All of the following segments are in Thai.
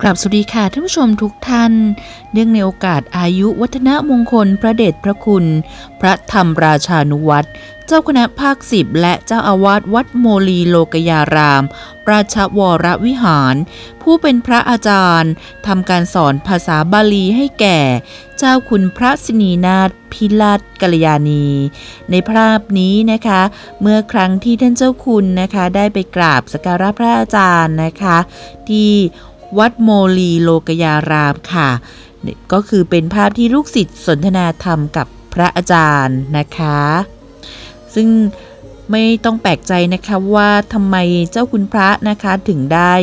กราบสวัสดีค่ะท่านผู้ชมทุกท่านเนื่องในโอกาสอายุวัฒนมงคลพระเดชพระคุณ พระธรรมราชานุวัตรเจ้าคณะภาคสิบและเจ้าอาวาสวัดโมลีโลกยาราม ราชวรวิหาร ผู้เป็นพระอาจารย์ทำการสอนภาษาบาลีให้แก่ เจ้าคุณพระสินีนาถพิรัตกัลยาณี ในภาพนี้นะคะ เมื่อครั้งที่ท่านเจ้าคุณนะคะ ได้ไปกราบสักการะพระอาจารย์นะคะ ที่ วัดโมลีโลกยารามค่ะเนี่ยก็คือเป็นภาพที่ลูกศิษย์สนทนาธรรมกับพระอาจารย์นะคะ ซึ่งไม่ต้องแปลกใจนะคะว่าทำไมเจ้าคุณพระนะคะถึงได้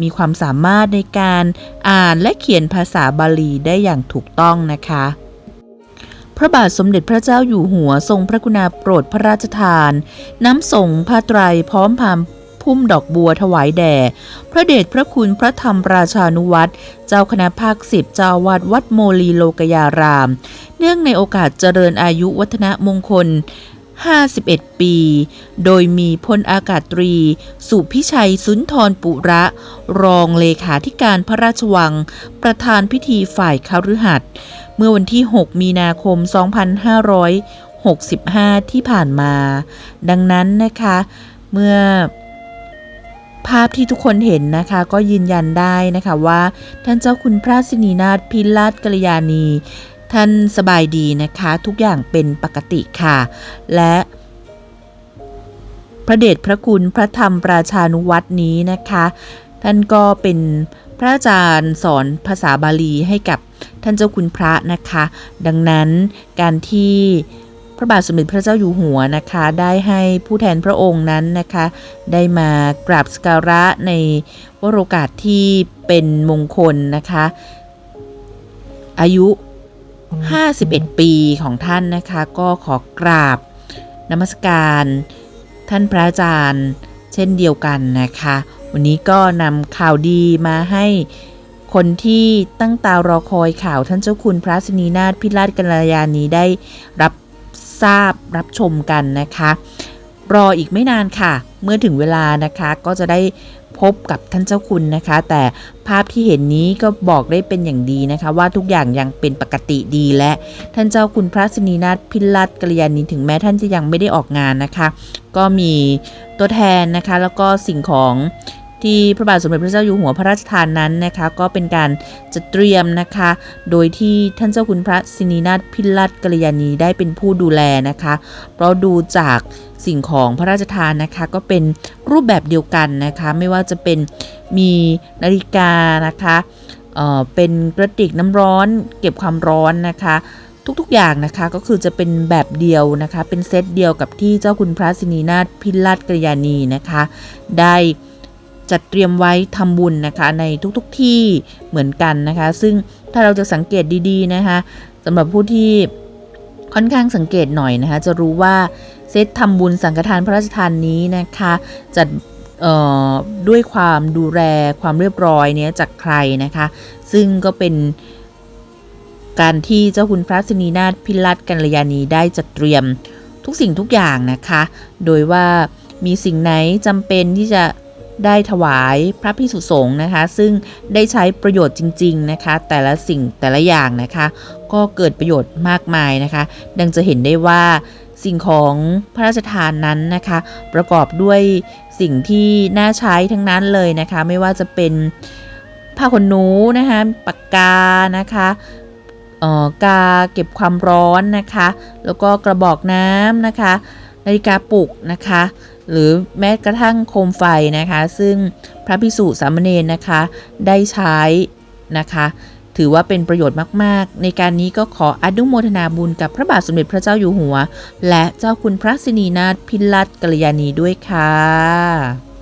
มีความสามารถในการอ่านและเขียนภาษาบาลีได้อย่างถูกต้องนะคะ พระบาทสมเด็จพระเจ้าอยู่หัวทรงพระกรุณาโปรดพระราชทาน น้ำส่งผ้าไตรพร้อมพาม พุ่มดอกบัวถวายแด่ พระเดชพระคุณพระธรรมราชานุวัตรเจ้าคณะภาคสิบเจ้าวาดวัดโมลีโลกยาราม เนื่องในโอกาสเจริญอายุวัฒนมงคล 51 ปี โดยมีพลอากาศตรี สุพิชัยสุนทรปุระ รองเลขาธิการพระราชวัง ประธานพิธีฝ่ายคาฤหัสเมื่อวันที่ 6 มีนาคม 2565 ที่ผ่านมา ดังนั้นนะคะ เมื่อ ภาพที่ทุกคนเห็นนะคะก็ยืนยันได้นะคะว่า ท่านเจ้าคุณพระสินีนาถพิรัตกัลยาณี ท่านสบายดีนะคะ ทุกอย่างเป็นปกติค่ะ และพระเดชพระคุณพระธรรมปราชานุวัตนี้นะคะ ท่านก็เป็นพระอาจารย์สอนภาษาบาลีให้กับท่านเจ้าคุณพระนะคะ ดังนั้นการที่ ระบาทสมเด็จพระเจ้าอยู่หัวนะคะ ได้ให้ผู้แทนพระองค์นั้นนะคะ ได้มากราบสการะในวโรกาสที่เป็นมงคลนะคะ อายุ 51 ปีของท่านนะคะ ก็ขอกราบนมัสการท่านพระอาจารย์ เช่นเดียวกันนะคะ วันนี้ก็นำข่าวดีมาให้คนที่ตั้งตารอคอยข่าวท่านเจ้าคุณพระสนีนาถพิราชกัลยาณีได้รับ ทราบรับชมกันนะคะ รออีกไม่นานค่ะ เมื่อถึงเวลานะคะก็จะได้พบกับท่านเจ้าคุณนะคะ แต่ภาพที่เห็นนี้ก็บอกได้เป็นอย่างดีนะคะ ว่าทุกอย่างยังเป็นปกติดีและท่านเจ้าคุณพระสนีนาถพิรัตกัลยาณีถึงแม้ท่านจะยังไม่ได้ออกงานนะคะ ก็มีตัวแทนนะคะ แล้วก็สิ่งของ ที่พระบาทสมเด็จพระเจ้าอยู่หัวพระราชทานนั้นนะคะก็เป็นการจัดเตรียมนะคะ โดยที่ท่านเจ้าคุณพระสินีนาถพิรัตกัลยาณีได้เป็นผู้ดูแลนะคะ เพราะดูจากสิ่งของพระราชทานนะคะก็เป็นรูปแบบเดียวกันนะคะ ไม่ว่าจะเป็นมีนาฬิกานะคะเเป็นกระติกน้ำร้อนเก็บความร้อนนะคะทุกๆ อย่างนะคะก็คือจะเป็นแบบเดียวนะคะ เป็นเซตเดียวกับที่เจ้าคุณพระสินีนาถพิรัตกัลยาณีนะคะ ได้ จัดเตรียมไว้ทำบุญนะคะในทุกๆทที่เหมือนกันนะคะ ซึ่งถ้าเราจะสังเกตดีๆนะคะสำหรับผู้ที่ค่อนข้างสังเกตหน่อยนะคะ จะรู้ว่าเซตทำบุญสังฆทานพระราชทานนี้นะคะ จัดด้วยความดูแลความเรียบร้อยเนี้ยจากใครนะคะ ซึ่งก็เป็นการที่เจ้าคุณพระสินีนาถพิรัตกัลยาณีได้จัดเตรียมทุกสิ่งทุกอย่างนะคะ โดยว่ามีสิ่งไหนจำเป็นที่จะ ได้ถวายพระพิสุสงฆ์นะคะ ซึ่งได้ใช้ประโยชน์จริง ๆนะคะ แต่ละสิ่งแต่ละอย่างนะคะ ก็เกิดประโยชน์มากมายนะคะ ดังจะเห็นได้ว่าสิ่งของพระราชทานนั้นนะคะ ประกอบด้วยสิ่งที่น่าใช้ทั้งนั้นเลยนะคะ ไม่ว่าจะเป็นผ้าขนหนูนะคะปากกานะคะเอ่อกาเก็บความร้อนนะคะ แล้วก็กระบอกน้ำนะคะ นาฬิกาปลุกนะคะ หรือแม้กระทั่งโคมไฟนะคะ ซึ่งพระภิกษุสามเณรนะคะ ได้ใช้นะคะ ถือว่าเป็นประโยชน์มาก ๆ ในการนี้ก็ขออนุโมทนาบุญกับพระบาทสมเด็จพระเจ้าอยู่หัว และเจ้าคุณพระสินีนาถพิลัตกัลยาณีด้วยค่ะ